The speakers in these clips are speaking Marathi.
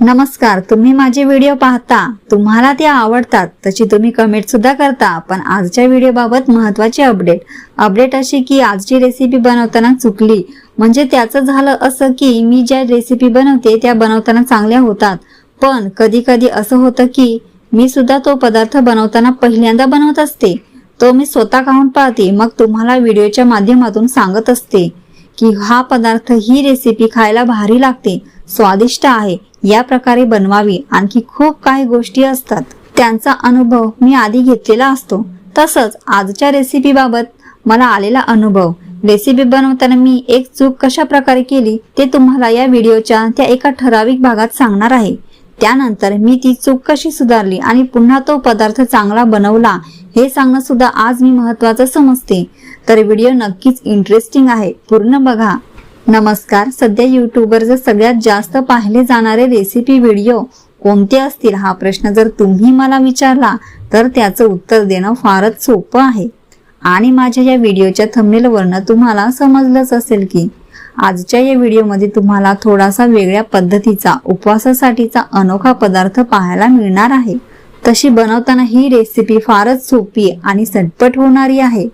नमस्कार तुम्ही माझे व्हिडिओ पाहता तुम्हाला ते आवडतात तशी तुम्ही कमेंट सुद्धा करता पण आजच्या व्हिडिओबाबत महत्वाची अपडेट अपडेट अशी की आजची रेसिपी बनवताना चुकली. म्हणजे त्याचं झालं असं की मी ज्या रेसिपी बनवते त्या बनवताना चांगल्या होतात. पण कधी कधी असं होतं की मी सुद्धा तो पदार्थ बनवताना पहिल्यांदा बनवत असते. तो मी स्वतः खाऊन पाहते मग तुम्हाला व्हिडिओच्या माध्यमातून सांगत असते की हा पदार्थ ही रेसिपी खायला भारी लागते स्वादिष्ट आहे. या प्रकारे बनवावी आणखी खूप काही गोष्टी असतात. त्यांचा अनुभव मी आधी घेतलेला असतो. तसंच आजच्या रेसिपी बाबत मला आलेला अनुभव. रेसिपी बनवताना मी एक चूक कशा प्रकारे केली ते तुम्हाला या व्हिडिओच्या त्या एका ठराविक भागात सांगणार आहे. त्यानंतर मी ती चूक कशी सुधारली आणि पुन्हा तो पदार्थ चांगला बनवला हे सांगणं सुद्धा आज मी महत्वाचं समजते. तर व्हिडिओ नक्कीच इंटरेस्टिंग आहे. पूर्ण बघा. नमस्कार. सध्या युट्यूबवर जर सगळ्यात जास्त पाहिले जाणारे रेसिपी व्हिडिओ कोणते असतील? हा प्रश्न जर तुम्ही मला विचारला तर त्याचं उत्तर देणं फारच सोपं आहे. आणि माझ्या या व्हिडिओच्या थंबनेलवरनं तुम्हाला समजलंच असेल की आजच्या या व्हिडिओमध्ये तुम्हाला थोडासा वेगळ्या पद्धतीचा उपवासासाठीचा अनोखा पदार्थ पाहायला मिळणार आहे. तशी बनवताना ही रेसिपी फारच सोपी आणि सटपट होणारी आहे.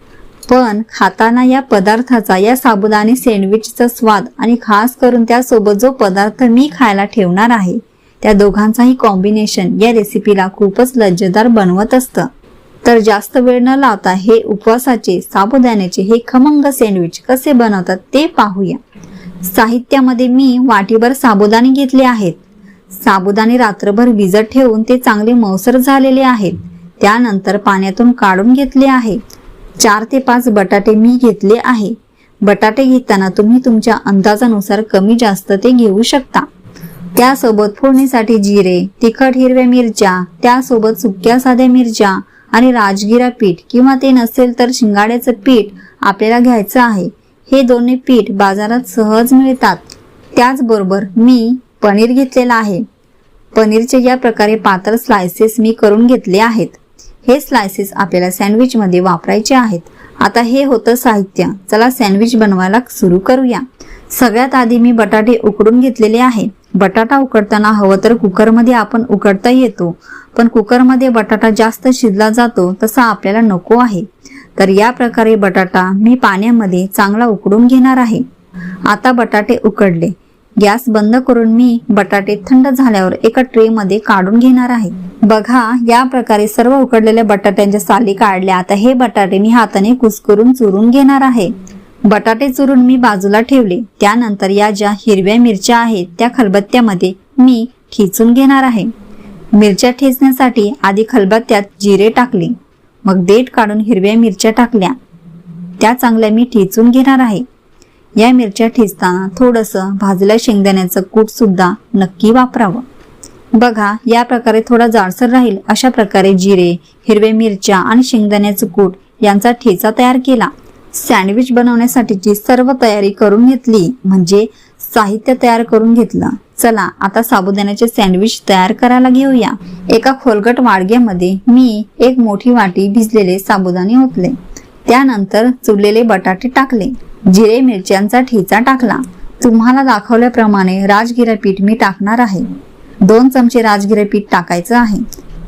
पण खाताना या पदार्थाचा या साबुदाणे सँडविचचा स्वाद आणि खास करून त्यासोबत जो पदार्थ मी खायला ठेवणार आहे त्या दोघांचाही कॉम्बिनेशन या रेसिपीला खूपच लज्जदार बनवत असतं. तर जास्त वेळ न लावता हे उपवासाचे साबुदाण्याचे हे खमंग सँडविच कसे बनवतात ते पाहूया. साहित्यामध्ये मी वाटीभर साबुदाणे घेतले आहेत. साबुदाणे रात्रभर भिजत ठेवून ते चांगले मौसर झालेले आहेत. त्यानंतर पाण्यातून काढून घेतले आहे. चार ते पाच बटाटे मी घेतले आहे. बटाटे घेताना तुम्ही तुमच्या अंदाजानुसार कमी जास्त ते घेऊ शकता. त्यासोबत फोडणीसाठी जिरे तिखट हिरव्या मिरच्या त्यासोबत सुक्या साध्या मिरच्या आणि राजगिरा पीठ किंवा ते नसेल तर शिंगाड्याचं पीठ आपल्याला घ्यायचं आहे. हे दोन्ही पीठ बाजारात सहज मिळतात. त्याचबरोबर मी पनीर घेतलेला आहे. पनीरचे या प्रकारे पातळ स्लायसेस मी करून घेतले आहेत. हे स्लायसेस आपल्याला सँडविचमध्ये वापरायचे आहेत. आता हे होतं साहित्य. चला सँडविच बनवायला सुरू करूया. सगळ्यात आधी मी बटाटे उकडून घेतलेले आहे बटाटा उकडताना हवं तर कुकरमध्ये आपण उकडता येतो. पण कुकरमध्ये बटाटा जास्त शिजला जातो तसा आपल्याला नको आहे. तर या प्रकारे बटाटा मी पाण्यामध्ये चांगला उकडून घेणार आहे. आता बटाटे उकडले. गॅस बंद करून मी बटाटे थंड झाल्यावर एका ट्रे मध्ये काढून घेणार आहे. बघा या प्रकारे सर्व उकडलेल्या बटाट्यांच्या साली काढल्या. आता हे बटाटे मी हाताने कुस्करून चुरून घेणार आहे. बटाटे चुरून मी बाजूला ठेवले. त्यानंतर या ज्या हिरव्या मिरच्या आहेत त्या खलबत्त्यामध्ये मी ठेचून घेणार आहे. मिरच्या ठेचण्यासाठी आधी खलबत्त्यात जिरे टाकले. मग देठ काढून हिरव्या मिरच्या टाकल्या. त्या चांगल्या मी ठेचून घेणार आहे. या मिरच्या ठेचताना थोडंसं भाजल्या शेंगदाण्याचं कूट सुद्धा नक्की वापरावं. बघा या प्रकारे थोडा जाडसर राहील. अशा प्रकारे जिरे हिरवे मिरच्या आणि शेंगदाण्याचं कूट यांचा ठेचा तयार केला. सँडविच बनवण्यासाठीची सर्व तयारी करून घेतली म्हणजे साहित्य तयार करून घेतलं. चला आता साबुदाण्याचे सँडविच तयार करायला घेऊया. एका खोलगट वाडग्यामध्ये मी एक मोठी वाटी भिजलेले साबुदाणे ओतले. त्यानंतर चुरलेले बटाटे टाकले. जिरे मिरच्यांचा ठेचा टाकला. तुम्हाला दाखवल्याप्रमाणे राजगिरा पीठ मी टाकणार आहे. दोन चमचे राजगिरा पीठ टाकायचं आहे.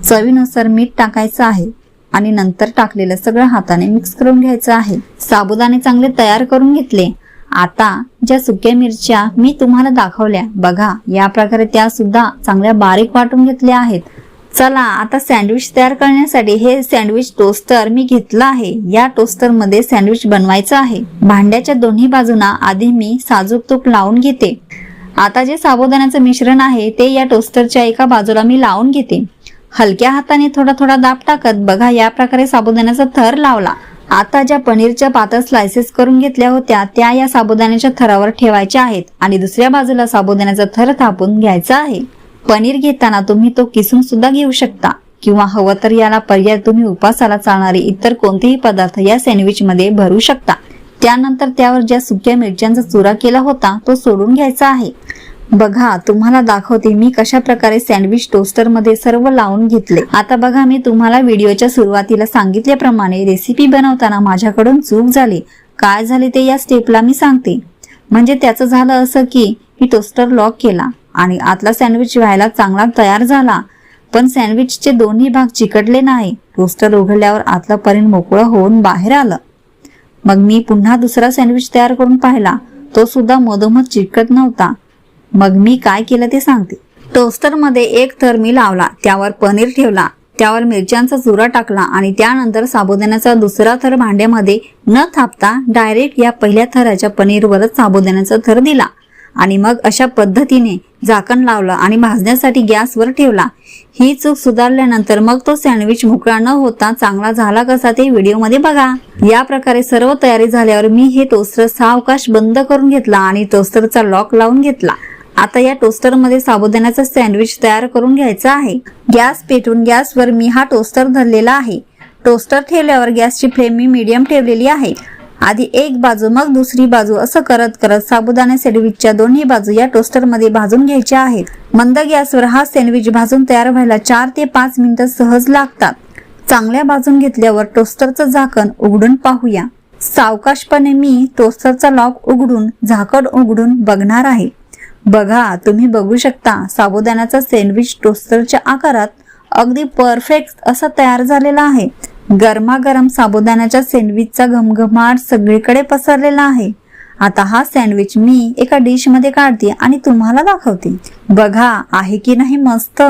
चवीनुसार मीठ टाकायचं आहे आणि नंतर टाकलेलं सगळं हाताने मिक्स करून घ्यायचं आहे. साबुदाणे चांगले तयार करून घेतले. आता ज्या सुक्या मिरच्या मी तुम्हाला दाखवल्या बघा या प्रकारे त्या सुद्धा चांगल्या बारीक वाटून घेतल्या आहेत. चला आता सँडविच तयार करण्यासाठी हे सँडविच टोस्टर मी घेतलं आहे. या टोस्टरमध्ये सँडविच बनवायचं आहे. भांड्याच्या दोन्ही बाजूना आधी मी साजूक तूप लावून घेते. आता जे साबुदाण्याचं मिश्रण आहे ते या टोस्टरच्या एका बाजूला मी लावून घेते. हलक्या हाताने थोडा थोडा दाब टाकत बघा या प्रकारे साबुदाण्याचा थर लावला. आता ज्या पनीरच्या पातळ स्लायसेस करून घेतल्या होत्या त्या या साबुदाण्याच्या थरावर ठेवायच्या आहेत आणि दुसऱ्या बाजूला साबुदाण्याचा थर थापून घ्यायचा आहे. पनीर घेताना तुम्ही तो किसून सुद्धा घेऊ शकता. किंवा हवं तर याला पर्याय तुम्ही उपासाला चालणारे इतर कोणतेही पदार्थ या सँडविच मध्ये भरू शकता. त्यानंतर त्यावर ज्या सुक्या मिरच्यांचा चुरा केला होता तो सोडून घ्यायचा आहे. बघा तुम्हाला दाखवते मी कशा प्रकारे सँडविच टोस्टरमध्ये सर्व लावून घेतले. आता बघा मी तुम्हाला व्हिडिओच्या सुरुवातीला सांगितल्याप्रमाणे रेसिपी बनवताना माझ्याकडून चूक झाली. काय झाले ते या स्टेपला मी सांगते. म्हणजे त्याचं झालं असं की मी टोस्टर लॉक केला. आणि आतला सँडविच व्हायला चांगला तयार झाला. पण सँडविचचे दोन्ही भाग चिकटले नाही. टोस्टर उघडल्यावर आतला परीन मोकळं होऊन बाहेर आलं. मग मी पुन्हा दुसरा सँडविच तयार करून पाहिला. तो सुद्धा मधोमध चिकट नव्हता. मग मी काय केलं ते सांगते. टोस्टरमध्ये एक थर मी लावला. त्यावर पनीर ठेवला. त्यावर मिरच्यांचा चुरा टाकला आणि त्यानंतर साबुदाण्याचा दुसरा थर भांड्यामध्ये न थापता डायरेक्ट या पहिल्या थराच्या पनीरवरच साबुदाण्याचा थर दिला. आणि मग अशा पद्धतीने झाकण लावलं आणि भाजण्यासाठी गॅसवर ठेवला. ही चूक सुधारल्यानंतर मग तो सँडविच मोकळा न होता चांगला झाला कसा ते व्हिडिओमध्ये बघा. या प्रकारे सर्व तयारी झाल्यावर मी हे टोस्टर सावकाश बंद करून घेतला आणि टोस्टरचा लॉक लावून घेतला. आता या टोस्टरमध्ये साबुदाण्याचा सँडविच तयार करून घ्यायचा आहे. गॅस पेटून गॅसवर मी हा टोस्टर धरलेला आहे. टोस्टर ठेवल्यावर गॅसची फ्लेम मी मीडियम ठेवलेली आहे. आधी एक बाजू मग दुसरी बाजू असं करत करत साबुदाणा सँडविचच्या दोन्ही बाजू या टोस्टरमध्ये भाजून घ्यायच्या आहेत. मंद गॅसवर हा सँडविच भाजून तयार व्हायला चार ते पाच मिनिटं सहज लागतात. चांगल्या भाजून घेतल्यावर टोस्टरचं झाकण उघडून पाहूया. सावकाशपणे मी टोस्टरचा लॉक उघडून झाकण उघडून बघणार आहे. बघा तुम्ही बघू शकता साबुदाण्याचा सँडविच टोस्टरच्या आकारात अगदी परफेक्ट असा तयार झालेला आहे. गरमागरम साबुदाण्याच्या सँडविचचा घमघमाट सगळीकडे पसरलेला आहे. आता हा सँडविच मी एका डिशमध्ये काढते आणि तुम्हाला दाखवते. बघा आहे की नाही मस्त?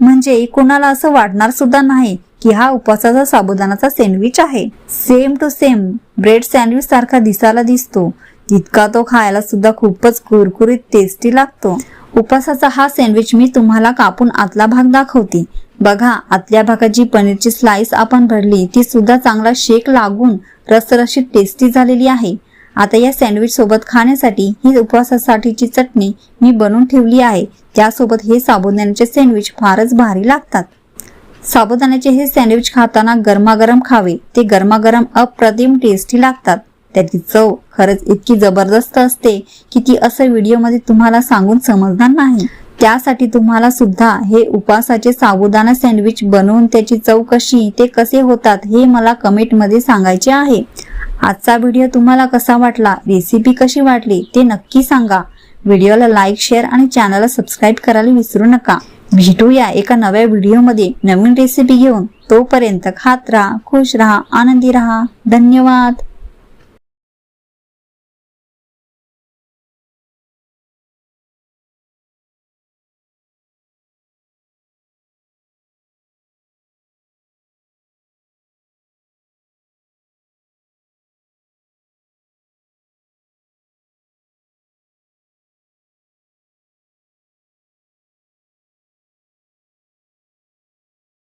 म्हणजे कोणाला असं वाटणार सुद्धा नाही की हा उपवासाचा साबुदाणाचा सँडविच आहे. Same to same bread sandwich सारखा दिसायला दिसतो. तितका तो खायला सुद्धा खूपच कुरकुरीत टेस्टी लागतो. उपवासाचा हा सँडविच मी तुम्हाला कापून आतला भाग दाखवते. बघा आतल्या भागात जी पनीरची स्लाइस आपण भरली ती सुद्धा चांगला शेक लागून रसरशीत टेस्टी झालेली आहे. आता या सँडविच सोबत खाण्यासाठी ही उपवासासाठीची चटणी मी बनवून ठेवली आहे. त्यासोबत हे साबुदाण्याचे सँडविच फारच भारी लागतात. साबुदाण्याचे हे सँडविच खाताना गरमागरम खावे. ते गरमागरम अप्रतिम टेस्टी लागतात. त्याची चव खरंच इतकी जबरदस्त असते की ती असं व्हिडिओमध्ये तुम्हाला सांगून समजणार नाही. त्यासाठी तुम्हाला सुद्धा हे उपासाचे साबुदाणा सँडविच बनवून त्याची चव कशी ते कसे होतात हे मला कमेंटमध्ये सांगायचे आहे. आजचा व्हिडिओ तुम्हाला कसा वाटला रेसिपी कशी वाटली ते नक्की सांगा. व्हिडिओला लाईक शेअर आणि चॅनलला सबस्क्राईब करायला विसरू नका. भेटूया एका नव्या व्हिडिओमध्ये नवीन रेसिपी घेऊन. तोपर्यंत खात राहा खुश राहा आनंदी राहा. धन्यवाद.